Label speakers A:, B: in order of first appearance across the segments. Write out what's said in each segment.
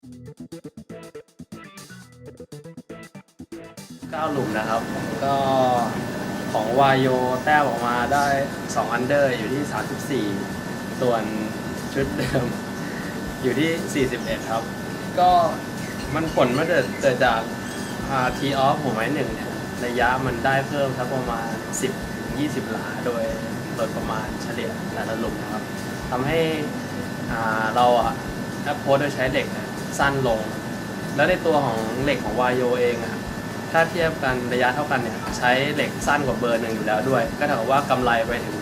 A: 9หลุมนะครับ ก็ของวายโยแต้มออกมาได้2อันเดอร์อยู่ที่ 34 ส่วนชุดเดิมอยู่ที่ 41 ครับ ก็มันผลมาเกิดเกิดจากทีออฟหัวไม้หนึ่งเนี่ยระยะมันได้เพิ่มสักประมาณ 10-20 หลาโดยโดยประมาณเฉลี่ยแต่ละหลุมนะครับทำให้เราอะแอปโพสโดยใช้เหล็กเนี่ย สั้นลง แล้วในตัวของเหล็กของวายโยเองอะถ้าเทียบกันระยะเท่ากันเนี่ยใช้เหล็กสั้นกว่าเบอร์หนึ่งอยู่แล้วด้วย ก็เท่ากับว่ากำไรไปถึง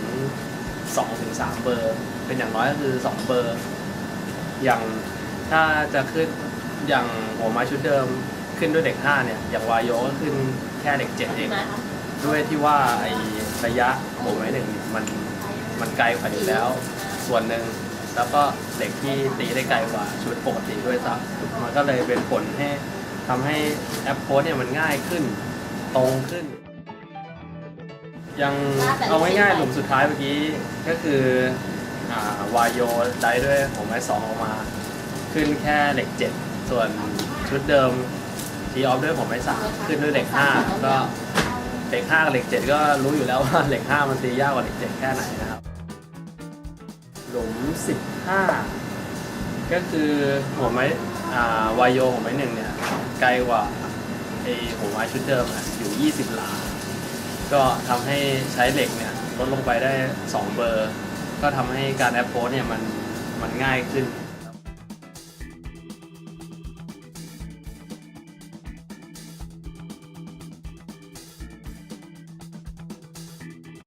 A: 2-3ถึง3เบอร์ เป็นอย่างน้อยก็คือ 2 เบอร์ อย่างถ้าจะขึ้นอย่างหัวไม้ชุดเดิมขึ้นด้วยเหล็ก5เนี่ยอย่างวายโยก็ขึ้นแค่เหล็ก7เองด้วยที่ว่าไอ้ระยะหัวไม้หนึ่งมันมันไกลกว่าอยู่แล้ว ส่วนหนึ่ง แล้วก็เหล็กที่ตีได้ไกลกว่าชุดปกติด้วยซ้ำมันก็เลยเป็นผลให้ทำให้แอปโพสเนี่ยมันง่ายขึ้นตรงขึ้น ยังเอาง่ายๆหลุมสุดท้ายเมื่อกี้ก็คืออ่าวายโยได้ด้วยหัวไม้สองออกมา ขึ้นแค่เหล็กเจ็ดส่วนชุดเดิมทีออฟด้วยหัวไม้สามขึ้นด้วยเหล็กห้าก็เหล็กห้ากับเหล็กเจ็ดก็รู้อยู่แล้วว่าเหล็กห้ามันตียากกว่าเหล็กเจ็ดแค่ไหนนะครับ หลุม 15 ก็คือหัวไม้อ่าวายโยหัวไม้หนึ่งเนี่ยไกลกว่าไอหัวไม้ชุดเดิมอะอยู่ 20 หลา ก็ทำให้ใช้เหล็กเนี่ยลดลงไปได้ 2 เบอร์ ก็ทำให้การแอปโพสเนี่ยมันมันง่ายขึ้น